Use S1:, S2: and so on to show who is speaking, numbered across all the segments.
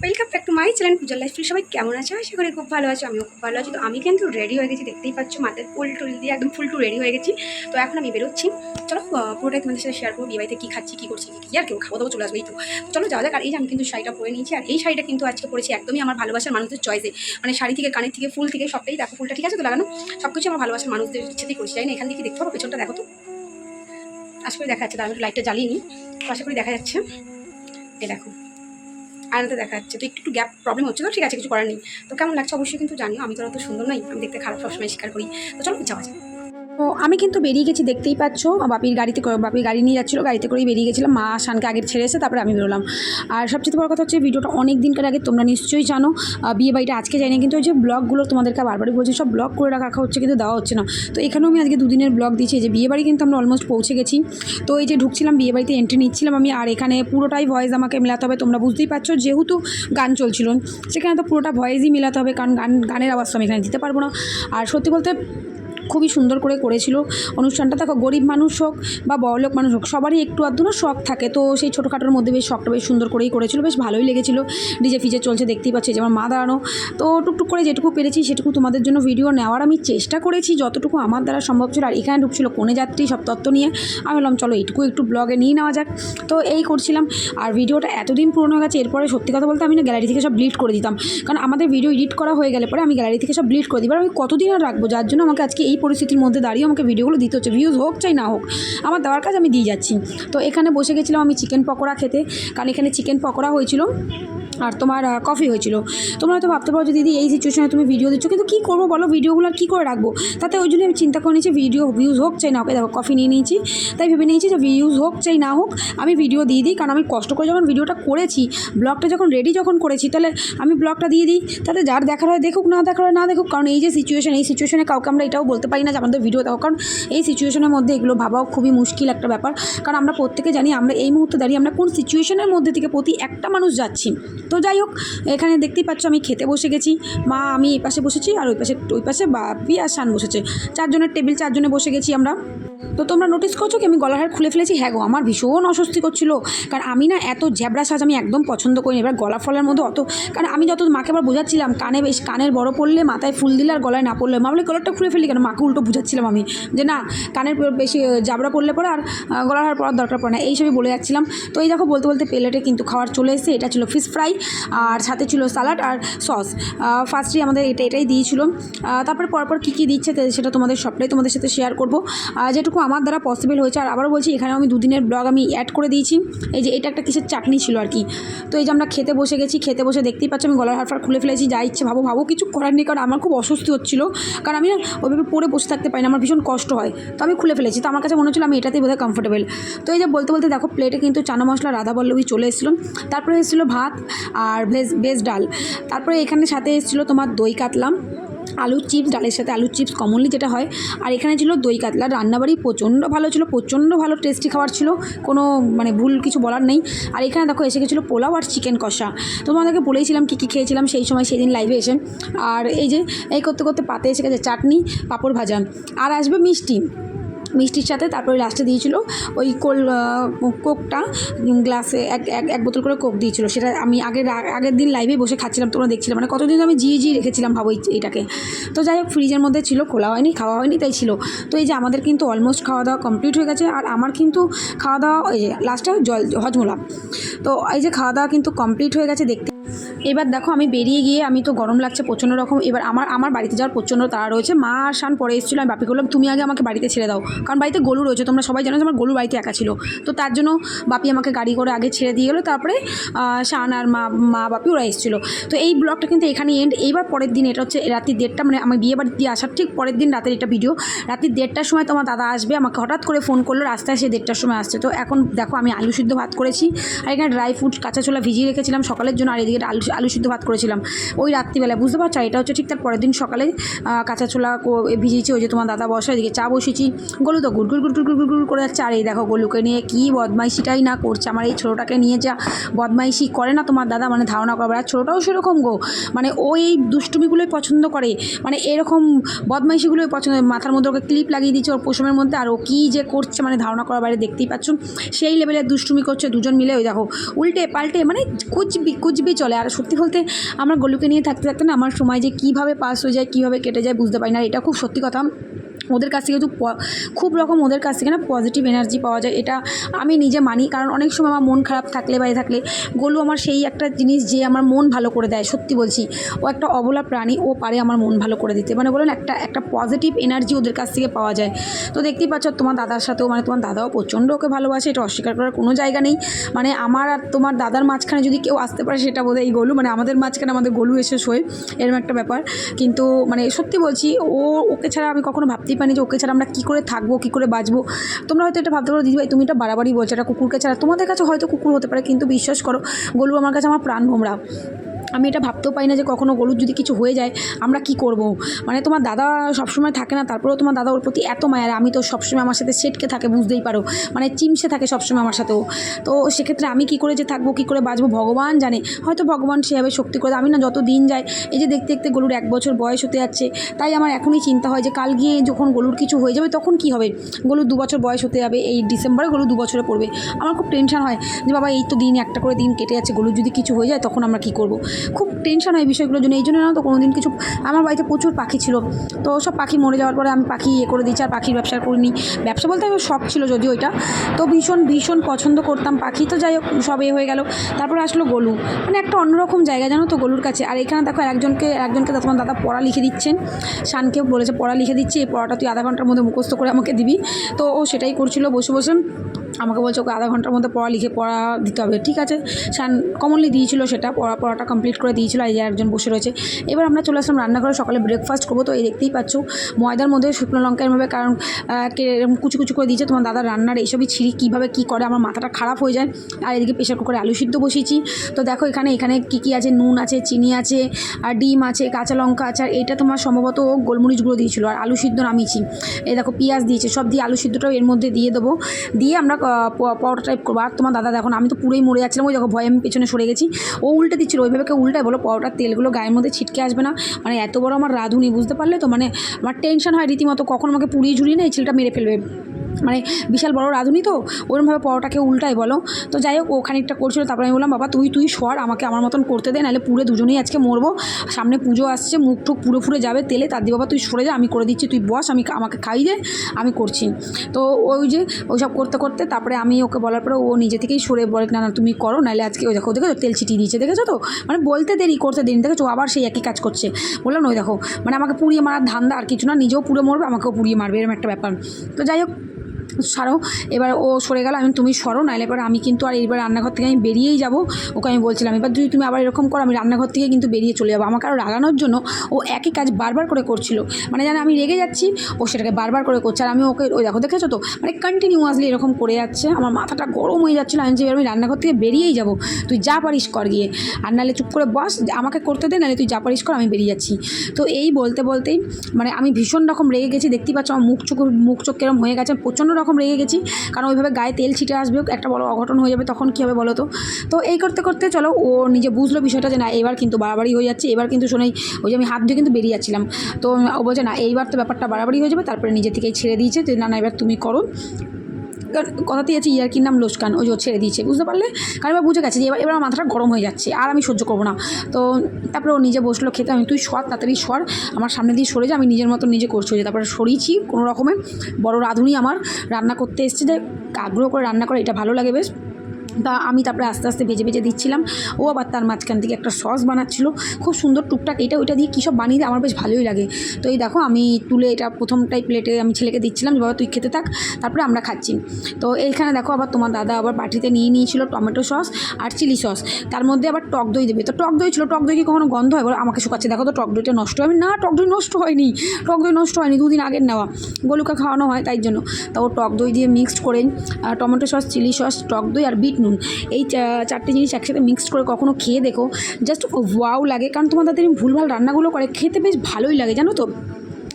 S1: Welcome back to my channel পূজার life সবাই কেমন আছে? আশা করি খুব ভালো আছো, আমিও খুব ভালো আছি। তো আমি কিন্তু রেডি হয়ে গেছি, দেখতেই পাচ্ছ, মাথায় ফুল টুল দিয়ে একদম ফুল টু রেডি হয়ে গেছি। তো এখন আমি বেরোচ্ছি। চলো পুরোটাই তোমাদের সাথে শেয়ার করব বিবাহিতে কী খাচ্ছি, কী করছি, কী আর কেউ খাওয়া দাওয়া চলে আসবে এই তো। চলো, যাওয়া যাক। আর এই যে আমি কিন্তু শাড়িটা পরে নিয়েছি, আর এই শাড়িটা কিন্তু আজকে পরেছি একদমই আমার ভালোবাসার মানুষদের চয়েসে মানে শাড়ি থেকে, কানের থেকে, ফুল থেকে, সবটাই দেখো, ফুলটা, ঠিক আছে? তো লাগানো সব কিছু আমার ভালোবাসার মানুষদের ইচ্ছেতেই করছি। তাই না? এখান থেকে দেখতে পাবো, পেছনটা দেখো তো। আশা করি দেখা যাচ্ছে তার আমি লাইটটা জ্বালিয়ে নিই। তো আশা করি দেখা যাচ্ছে। এ দেখো, আয়নাতে দেখা যাচ্ছে। তো একটু একটু গ্যাপ প্রবলেম হচ্ছে, তো ঠিক আছে, কিছু করার নেই। তো কেমন লাগছে অবশ্যই কিন্তু জানিও, আমি তো অত সুন্দর নয় আমি দেখতে খারাপ সবসময় স্বীকার করি। তো চলো, যাওয়া যাক। তো আমি কিন্তু বেরিয়ে গেছি, দেখতেই পাচ্ছ। বাপির গাড়িতে বাপির গাড়ি নিয়ে যাচ্ছিল, গাড়িতে করেই বেরিয়ে গেছিলাম। মা শানকে আগে ছেড়ে এসে তারপরে আমি বেরোলাম। আর সবচেয়ে বড় কথা হচ্ছে, ভিডিওটা অনেক দিনকার আগে তোমরা নিশ্চয়ই জানো। বিয়ে বাড়িটা আজকে যাই না কিন্তু ওই যে ব্লগগুলো তোমাদেরকে বারবারই বলছি, সব ব্লগ করে রাখা হচ্ছে, কিন্তু দেওয়া হচ্ছে না। তো এখানেও আমি আজকে দুদিনের ব্লগ দিয়েছি যে বিয়ে বাড়ি কিন্তু আমরা অলমোস্ট পৌঁছে গেছি। তো এই যে ঢুকছিলাম, বিয়ে বাড়িতে এন্ট্রি নিচ্ছিলাম আমি, আর এখানে পুরোটাই ভয়েস আমাকে মেলাতে হবে। তোমরা বুঝতেই পারছ, যেহেতু গান চলছিল, সেখানে তো পুরোটা ভয়েসই মেলাতে হবে, কারণ গান গানের আওয়াজ তো আমি এখানে দিতে পারব না। আর সত্যি বলতে খুবই সুন্দর করে করেছিল। অনুষ্ঠানটা দেখো গরিব মানুষ হোক বা বড়লোক মানুষ হোক, সবারই একটু আধটু না শখ থাকে। তো সেই ছোটোখাটোর মধ্যে বেশ শখটা বেশ সুন্দর করেই করেছিল, বেশ ভালোই লেগেছিল। ডিজে ফিজে চলছে, দেখতেই পাচ্ছি যেমন মা দাঁড়ানো। তো টুকটুক করে যেটুকু পেরেছি সেটুকু তোমাদের জন্য ভিডিও নেওয়ার আমি চেষ্টা করেছি, যতটুকু আমার দ্বারা সম্ভব ছিল। আর এখানে ঢুকছিল কোনে যাত্রী, সব তত্ত্ব নিয়ে। আমি বললাম চলো এইটুকু একটু ব্লগে নিয়ে নেওয়া যাক। তো এই করছিলাম। আর ভিডিওটা এতদিন পুরনো হয়ে গেছে, এরপরে সত্যি কথা বলতে আমি না গ্যালারি থেকে সব ডিলিট করে দিতাম। কারণ আমাদের ভিডিও এডিট করা হয়ে গেলে পরে আমি গ্যালারি থেকে সব ডিলিট করে দিই। এবার আমি কতদিন আর রাখব? যার জন্য আমাকে আজকে এই পরিস্থিতির মধ্যে দাঁড়িয়ে আমাকে ভিডিওগুলো দিতে হচ্ছে। ভিউজ হোক চাই না হোক, আমার দেওয়ার কাজ আমি দিয়ে যাচ্ছি। তো এখানে বসে গেছিলাম আমি চিকেন পকোড়া খেতে। কারণ এখানে চিকেন পকোড়া হয়েছিল। আর তোমার কফি হয়েছিল। তোমরা হয়তো ভাবতে পারো যে, দিদি, এই সিচুয়েশনে তুমি ভিডিও দিচ্ছ। কিন্তু কী করব বলো? ভিডিওগুলো কী করে রাখব? তাতে ওই জন্য আমি চিন্তা করে নিয়েছি ভিডিও ভিউজ হোক চাই না ওকে দেখো কফি নিয়ে নিয়েছি। তাই ভেবে নিয়েছি যে ভিউজ হোক চাই না হোক, আমি ভিডিও দিয়ে দিই। কারণ আমি কষ্ট করে যখন ভিডিওটা করেছি ব্লগটা যখন রেডি যখন করেছি, তাহলে আমি ব্লগটা দিয়ে দিই। তাতে যার দেখার হয় দেখুক, না দেখার হয় না দেখুক। কারণ এই যে সিচুয়েশন এই সিচুয়েশনে কাউকে আমরা এটাও বলতে পারি না যে, আমাদের ভিডিও দেখো। কারণ এই সিচুয়েশনের মধ্যে এগুলো ভাবাও খুবই মুশকিল একটা ব্যাপার। কারণ আমরা প্রত্যেকে জানি, আমরা এই মুহূর্তে দাঁড়িয়ে আমরা কোন সিচুয়েশনের মধ্যে থেকে প্রতি একটা মানুষ যাচ্ছি। তো যাই হোক, এখানে দেখতেই পাচ্ছ আমি খেতে বসে গেছি। মা, আমি এই পাশে বসেছি আর ওই পাশে ওই পাশে বাপি আর শান বসেছে। চারজনের টেবিল, চারজনে বসে গেছি আমরা। তো তোমরা নোটিস করছ কি? আমি গলার হার খুলে ফেলেছি? হ্যাঁ গো, আমার ভীষণ অস্বস্তি করছিল। কারণ আমি না এত জ্যাবরা সাজ আমি একদম পছন্দ করি। এবার গলা ফলের মধ্যে অত কারণ আমি যত মাকে আবার বোঝাচ্ছিলাম, কানে বেশ কানের বড় পড়লে মাথায় ফুল দিলে আর গলায় না পড়লে। মা বলে গলারটা খুলে ফেলি কেন? মাকে উল্টো বুঝাচ্ছিলাম আমি যে না, কানের বেশি জাবরা পড়লে পরে আর গলার হার পড়ার দরকার পড়ে না। এইসবই বলে যাচ্ছিলাম। তো এই দেখো, বলতে বলতে প্লেটে কিন্তু খাবার চলে এসেছে। এটা ছিল ফিশ ফ্রাই আর সাথে ছিল স্যালাড আর সস ফার্স্টলি আমাদের এটা এটাই দিয়েছিল। তারপরে পরপর কী কী দিচ্ছে সেটা তোমাদের সবটাই তোমাদের সাথে শেয়ার করব। আর যেটুকু আমার দ্বারা পসিবল হয়েছে। আর আবারও বলছি এখানে আমি দুদিনের ব্লগ আমি অ্যাড করে দিয়েছি। এই যে, এটা একটা কিসের চাটনি ছিল আর কি। তো এই যে, আমরা খেতে বসে গেছি, খেতে বসে দেখতেই পাচ্ছি, আমি গলার হারফার খুলে ফেলেছি, যা ইচ্ছে ভাবো ভাবো। কিছু করার নেই, কারণ আমার খুব অস্বস্তি হচ্ছিল। কারণ আমি না, ওইভাবে পরে বসে থাকতে পারি না, আমার ভীষণ কষ্ট হয়। তো আমি খুলে ফেলেছি। তো আমার কাছে মনে হচ্ছিল, আমি এটাতেই বোধহয় কমফোর্টেবল তো এই যে, বলতে বলতে দেখো প্লেটে কিন্তু চানা মশলা, রাধা বল্লভী চলে এসেছিল। তারপরে এসেছিল ভাত আর ভেজ ভেজ ডাল। তারপরে এখানে সাথে এসেছিল তোমার দই কাতলাম। আলুর চিপস ডালের সাথে আলুর চিপস কমনলি যেটা হয়। আর এখানে ছিল দই কাতলা। রান্নাবাড়ি প্রচণ্ড ভালো ছিল, প্রচণ্ড ভালো টেস্টি খাবার ছিল। কোনো মানে ভুল কিছু বলার নেই। আর এখানে দেখো এসে গেছিল পোলাও আর চিকেন কষা। তোমাদেরকে বলেইছিলাম কী কী খেয়েছিলাম সেই সময় সেই দিন লাইভে এসে। আর এই যে এই করতে করতে পাতে এসে গেছে চাটনি, পাঁপড় ভাজা। আর আসবে মিষ্টি। মিষ্টির সাথে তারপরে লাস্টে দিয়েছিল ওই কোল কোকটা গ্লাসে এক এক এক বোতল করে কোক দিয়েছিল। সেটা আমি আগের আগের দিন লাইভে বসে খাচ্ছিলাম, তোমরা দেখছিলাম মানে কতদিন আমি জিয়ে জিয়ে রেখেছিলাম ভাবো এটাকে তো যাই হোক ফ্রিজের মধ্যে ছিল, খোলা হয়নি, খাওয়া হয়নি, তাই ছিল। তো এই যে আমাদের কিন্তু অলমোস্ট খাওয়া দাওয়া কমপ্লিট হয়ে গেছে, আর আমার কিন্তু খাওয়া দাওয়া এই যে লাস্টে জল, হজমোলা। তো এই যে খাওয়া দাওয়া কিন্তু কমপ্লিট হয়ে গেছে দেখতে। এবার দেখো আমি বেরিয়ে গিয়ে আমি তো গরম লাগছে প্রচণ্ড রকম, এবার আমার আমার বাড়িতে যাওয়ার প্রচণ্ড তাড়া রয়েছে। মা আর শান পরে এসেছিল, আমি বাপি করলাম তুমি আগে আমাকে বাড়িতে ছেড়ে দাও। কারণ বাড়িতে গরু রয়েছে, তোমরা সবাই জানো যে আমার গরু বাড়িতে একা ছিল। তো তার জন্য বাপি আমাকে গাড়ি করে আগে ছেড়ে দিয়ে গেলো, তারপরে শান আর মা মা বাপি ওরা এসেছিল। তো এই ব্লগটা কিন্তু এখানে এন্ড এইবার পরের দিন, এটা হচ্ছে রাত্রি দেড়টা মানে আমি বিয়ে বাড়ি দিয়ে আসার ঠিক পরের দিন রাতের এটা ভিডিও রাত্রি দেড়টার সময় তোমার দাদা আসবে, আমাকে হঠাৎ করে ফোন করল, রাস্তায় সে দেড়টার সময় আসছে। তো এখন দেখো, আমি আলু সিদ্ধ ভাত করেছি, আর এখানে ড্রাই ফ্রুট কাঁচা ছোলা ভিজিয়ে রেখেছিলাম সকালের জন্য, আর এদিকে আলু আলু সিদ্ধ ভাত করেছিলাম। ওই রাত্রিবেলায়, বুঝতে পারছ? এটা হচ্ছে ঠিক তার পরের দিন সকালে কাঁচা ছোলা ভিজিয়েছি, ওই যে তোমার দাদা বসা এদিকে চা বসিয়েছি। গলু তো, গুড় গুড় গুড় গুড় করে যাচ্ছে। আর এই দেখো গলুকে নিয়ে কী বদমাইশিটাই না করছে। আমার এই ছোটোটাকে নিয়ে যা বদমাইশি করে না তোমার দাদা মানে ধারণা করবে। আর ছোটোটাও সেরকম গো। মানে ও এই দুষ্টুমিগুলোই পছন্দ করে। মানে এরকম বদমাইশিগুলোই পছন্দ মাথার মধ্যে ওকে ক্লিপ লাগিয়ে দিচ্ছে ওর পশমের মধ্যে। আর ও কী যে করছে মানে ধারণা করার বাইরে দেখতেই পাচ্ছ। সেই লেভেলের দুষ্টুমি করছে দুজন মিলে। ওই দেখো, উল্টে পাল্টে মানে কুচবি কুচবি চলে। আর সত্যি বলতে আমার গলুকে নিয়ে থাকতে থাকতে না, আমার সময় যে কীভাবে পাস হয়ে যায়, কীভাবে কেটে যায় বুঝতে পারি না। এটা খুব সত্যি কথা। ওদের কাছ থেকে কিন্তু খুব রকম ওদের কাছ থেকে না পজিটিভ এনার্জি পাওয়া যায়, এটা আমি নিজে মানি। কারণ অনেক সময় আমার মন খারাপ থাকলে বাইরে থাকলে, গোলু আমার সেই একটা জিনিস যে আমার মন ভালো করে দেয়, সত্যি বলছি। ও একটা অবলা প্রাণী, ও পারে আমার মন ভালো করে দিতে। মানে বলুন একটা একটা পজিটিভ এনার্জি ওদের কাছ থেকে পাওয়া যায়। তো দেখতেই পাচ্ছ তোমার দাদার সাথেও মানে তোমার দাদাও প্রচণ্ড ওকে ভালোবাসে, এটা অস্বীকার করার কোনো জায়গা নেই। মানে আমার আর তোমার দাদার মাঝখানে যদি কেউ আসতে পারে, সেটা বোধহয় এই গোলু মানে আমাদের মাঝখানে আমাদের গোলু এসে শোয় এরকম একটা ব্যাপার। কিন্তু মানে সত্যি বলছি, ও, ওকে ছাড়া আমি কখনো ভাবতেই পারিনি যে, ওকে ছাড়া আমরা কী করে থাকব, কী করে বাঁচবো? তোমরা হয়তো এটা ভাবতে পারো দিদিভাই তুমি এটা বাড়াবাড়ি বলছো, এটা কুকুরকে ছাড়া। তোমাদের কাছে হয়তো কুকুর হতে পারে, কিন্তু বিশ্বাস করো, গোলু আমার কাছে আমার প্রাণ ভোমরা আমি এটা ভাবতেও পারি না যে কখনো গরুর যদি কিছু হয়ে যায়, আমরা কি করব? মানে তোমার দাদা সবসময় থাকে না, তারপরেও তোমার দাদা ওর প্রতি এত মায়ার আমি তো সবসময় আমার সাথে সেটকে থাকে, বুঝতেই পারো। মানে চিমসে থাকে সবসময় আমার সাথেও। তো সেক্ষেত্রে আমি কি করে যে থাকব, কী করে বাঁচবো, ভগবান জানে। হয়তো ভগবান সেভাবে শক্তি করে আমি না যত দিন যায়, এই যে দেখতে দেখতে গরুর এক বছর বয়স হতে যাচ্ছে, তাই আমার এখনই চিন্তা হয় যে কাল গিয়ে যখন গরুর কিছু হয়ে যাবে, তখন কি হবে? গরুর দু বছর বয়স হতে যাবে, এই ডিসেম্বরে গরু দু বছরে পড়বে। আমার খুব টেনশন হয় যে, বাবা, এই তো দিন একটা করে দিন কেটে যাচ্ছে গরুর যদি কিছু হয়ে যায়, তখন আমরা কি করব? খুব টেনশন হয় বিষয়গুলোর জন্য। এই জন্য না তো কোনো দিন কিছু আমার বাড়িতে প্রচুর পাখি ছিল। তো সব পাখি মরে যাওয়ার পরে আমি পাখি ইয়ে করে দিচ্ছি আর পাখির ব্যবসা করিনি। ব্যবসা বলতে আমার শখ ছিল যদিও ওইটা তো ভীষণ ভীষণ পছন্দ করতাম পাখি। তো যাই হোক, সব এ হয়ে গেল। তারপরে আসলো গলু। মানে একটা অন্যরকম জায়গা জানো তো গলুর কাছে। আর এখানে দেখো একজনকে একজনকে তোমার দাদা পড়া লিখে দিচ্ছেন। শানকেও বলেছে, পড়া লিখে দিচ্ছি, এই পড়াটা তুই আধা ঘণ্টার মধ্যে মুখস্থ করে আমাকে দিবি। তো ও সেটাই করছিল, বসে বসে। আমাকে বলছে ওকে আধা ঘণ্টার মধ্যে পড়া, লিখে পড়া দিতে হবে। ঠিক আছে? সান কমনলি দিয়েছিল সেটা, পড়া, পড়াটা কমপ্লিট করে দিয়েছিল, এই একজন বসে রয়েছে। এবার আমরা চলে আসলাম রান্নাঘরে, সকালে ব্রেকফাস্ট করব। তো এই দেখতেই পাচ্ছ, ময়দার মধ্যে শুকনো লঙ্কা এরমভাবে, কারণ এরম কুচি কুচি করে দিয়েছে। তোমার দাদার রান্নার এইসবই ছিঁড়ি কীভাবে কী করে, আমার মাথাটা খারাপ হয়ে যায়। আর এদিকে প্রেশার কুকারে আলু সিদ্ধ বসিয়েছি। তো দেখো এখানে এখানে কী কী আছে? নুন আছে, চিনি আছে, আর ডিম আছে, কাঁচা লঙ্কা আছে, আর এটা তোমার সম্ভবত গোলমরিচ গুঁড়ো দিয়েছিল। আর আলু সিদ্ধ নামিয়েছি। এই দেখো, পেঁয়াজ দিয়েছে, সব দিয়ে আলু সিদ্ধটাও এর মধ্যে দিয়ে দেবো। দিয়ে আমরা পরোটা টাইপ করব। আর তোমার দাদা দেখো, আমি তো পুরোই মরে যাচ্ছিলাম, ওই দেখো ভয়ে আমি পেছনে সরে গেছি। ও উল্টে দিচ্ছিল, ওইভাবে কেউ উল্টায় বলো, পরোটার তেলগুলো গায়ের মধ্যে ছিটকে আসবে না। মানে এত বড় আমার রাঁধুনি, বুঝতে পারলে তো? মানে আমার টেনশন হয় রীতিমতো, কখন আমাকে পুড়িয়ে ঝুড়িয়ে না এই ছেলেটা মেরে ফেলবে। মানে বিশাল বড় রাঁধুনি তো, ওরমভাবে পরোটাকে উল্টাই বলো। তো যাই হোক, ও খানিকটা করছিল, তারপরে আমি বললাম, বাবা, তুই তুই সর, আমাকে আমার মতন করতে দে, নাহলে পুরো দুজনেই আজকে মরবো। সামনে পুজো আসছে, মুখ টুক পুরো ফুরে যাবে তেলে, তার দিয়ে, বাবা, তুই সরে যা, আমি করে দিচ্ছি, তুই বস, আমি আমাকে খাই দে, আমি করছি। তো ওই যে, ওইসব করতে করতে, তারপরে আমি ওকে বলার পরে ও নিজে থেকেই সরে বলে, না না, তুমি করো, নাহলে আজকে ওই দেখো দেখো তেল ছিটিয়ে দিয়েছে, দেখেছ তো? মানে বলতে দেরি, করতে দেরি দেখেছ? আবার সেই একই কাজ করছে। বললাম, ওই দেখো মানে আমাকে পুড়িয়ে মারার ধান্দা আর কিছু না, নিজেও পুড়ে মরবে, আমাকেও পুড়িয়ে মারবে এরকম একটা ব্যাপার। তো যাই হোক সারো। এবার ও সরে গেল, আমি তুমি সরো নাহলে এবার আমি কিন্তু আর এইবার রান্নাঘর থেকে আমি বেরিয়েই যাব। ওকে আমি বলছিলাম, এবার যদি তুমি আবার এরকম করো, আমি রান্নাঘর থেকে কিন্তু বেরিয়ে চলে যাব। আমাকে আরও রাগানোর জন্য ও একই কাজ বারবার করে করছিল। মানে জানে, আমি রেগে যাচ্ছি, ও সেটাকে বারবার করে করছে। আর আমি ওকে, ওই দেখো, দেখেছ তো? মানে কন্টিনিউয়াসলি এরকম করে যাচ্ছে। আমার মাথাটা গরম হয়ে যাচ্ছিল, আমি যে আমি রান্নাঘর থেকে বেরিয়েই যাব। তুই যা পারিস কর গিয়ে। আর নাহলে চুপ করে বস, আমাকে করতে দে, নাহলে তুই যা পারিস কর, আমি বেরিয়ে যাচ্ছি। তো এই বলতে বলতেই মানে আমি ভীষণ রকম রেগে গেছি। দেখতেই পাচ্ছ, আমার মুখ চোখ মুখ চোখ কেরম হয়ে গেছে, প্রচণ্ড রকম রেগে গেছি। কারণ ওইভাবে গায়ে তেল ছিটে আসবে, একটা বড় অঘটন হয়ে যাবে, তখন কী হবে বলো তো? তো এই করতে করতে চলো, ও নিজে বুঝলো বিষয়টা যে না, এবার কিন্তু বাড়াবাড়ি হয়ে যাচ্ছে। এবার কিন্তু শোনাই, ওই যে আমি হাত দিয়ে কিন্তু বেরিয়ে যাচ্ছিলাম। তো ও বলছে, না, এইবার তো ব্যাপারটা বাড়াবাড়ি হয়ে যাবে, তারপরে নিজে থেকেই ছেড়ে দিয়েছে। যে না না, এবার তুমি করো। কথাতেই আছে কি নাম লোসকান ওই যে ছেড়ে দিয়েছে, বুঝতে পারলে? কারণ এবার বুঝে গেছে যে এবার এবার আমার মাথাটা গরম হয়ে যাচ্ছে, আর আমি সহ্য করব না। তো তারপরে ও নিজে বসল খেতে, আমি, তুই সর, তাড়াতাড়ি সর, আমার সামনে দিয়ে সরে যা, আমি নিজের মতো নিজে করছি যে তারপরে সরিয়েছি কোনো রকমে। বড় রাঁধুনি আমার রান্না করতে এসছে, যে আগ্রহ করে রান্না করে, এটা ভালো লাগে বেশ। তা আমি তারপরে আস্তে আস্তে ভেজে ভেজে দিচ্ছিলাম। ও আবার তার মাঝখান থেকে একটা সস বানাচ্ছিল। খুব সুন্দর টুকটাক এটা ওইটা দিয়ে কী সব বানিয়ে আমার বেশ ভালোই লাগে। তো এই দেখো আমি তুলে এটা প্রথমটাই প্লেটে আমি ছেলেকে দিচ্ছিলাম বাবা, তুই খেতে থাক, তারপরে আমরা খাচ্ছি। তো এইখানে দেখো আবার তোমার দাদা আবার বাটিতে নিয়ে নিয়েছিল টমেটো সস আর চিলি সস তার মধ্যে আবার টক দই দেবে। তো টক দই ছিল, টক দই কি কখনো গন্ধ হয়? আমাকে শুকাচ্ছে। দেখো তো টক দইটা নষ্ট হবে না, টক দই নষ্ট হয়নি। টক দই নষ্ট হয়নি, দুদিন আগের নেওয়া। গলুকে খাওয়ানো হয়, তাই জন্য। তা ও টক দই দিয়ে মিক্সড করে টমেটো সস চিলি সস টক দই আর বিট নুন। এই চারটে জিনিস একসাথে মিক্সড করে কখনো খেয়ে দেখো। জাস্ট ওয়াও লাগে। কারণ তোমার তাদের ভুলভাল রান্নাগুলো করে, খেতে বেশ ভালোই লাগে, জানো তো?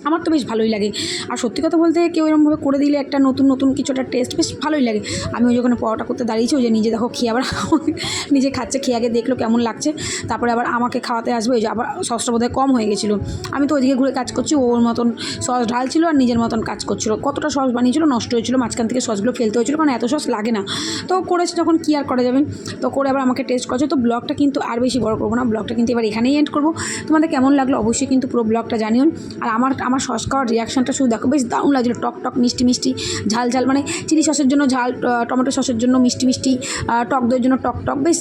S1: আমার তো বেশ ভালোই লাগে। আর সত্যি কথা বলতে কেউ এরকমভাবে করে দিলে একটা নতুন নতুন কিছু, একটা টেস্ট বেশ ভালোই লাগে। আমি ওই যখন পরোটা করতে দাঁড়িয়েছি, ওই যে নিজে দেখো খেয়ে আবার নিজে খাচ্ছে, খেয়ে আগে দেখল কেমন লাগছে। তারপরে আবার আমাকে খাওয়াতে আসবে, ওই যে আবার সসটা বোধহয় কম হয়ে গেছিল। আমি তো ওইদিকে ঘুরে কাজ করছি, ওর মতন সস ঢালছিল আর নিজের মতন কাজ করছিল। কতটা সস বানিয়েছিল, নষ্ট হয়েছিল, মাঝখান থেকে সসগুলো ফেলতে হয়েছিল, কারণ এত সস লাগে না। তো করেছে যখন, কী আর করা যাবে? তো করে আবার আমাকে টেস্ট করছে তো ব্লগটা কিন্তু আর বেশি বড় করব না ব্লগটা কিন্তু এবার এখানেই এন্ড করব। তোমাদের কেমন লাগল অবশ্যই কিন্তু পুরো ব্লগটা জানিও। আর আমার আমার সস খাওয়ার রিয়াকশানটা শুধু দেখো, বেশ দারুণ লাগছিল। টক টক, মিষ্টি মিষ্টি, ঝাল ঝাল মানে চিলি সসের জন্য ঝাল টমেটো সসের জন্য মিষ্টি মিষ্টি টক দইয়ের জন্য টক টক, বেশ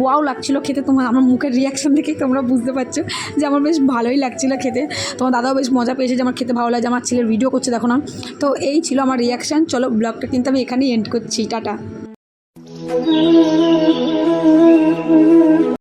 S1: ওয়াও লাগছিল খেতে। তোমার, আমার মুখের রিয়াকশন দেখে তোমরা বুঝতে পারছ যে আমার বেশ ভালোই লাগছিল খেতে। তোমার দাদাও বেশ মজা পেয়েছে যে আমার খেতে ভালো লাগে, আমার ছেলের ভিডিও করছে দেখো না। তো এই ছিল আমার রিয়াকশান চলো ব্লগটা কিন্তু আমি এখানেই এন্ড করছি। টাটা।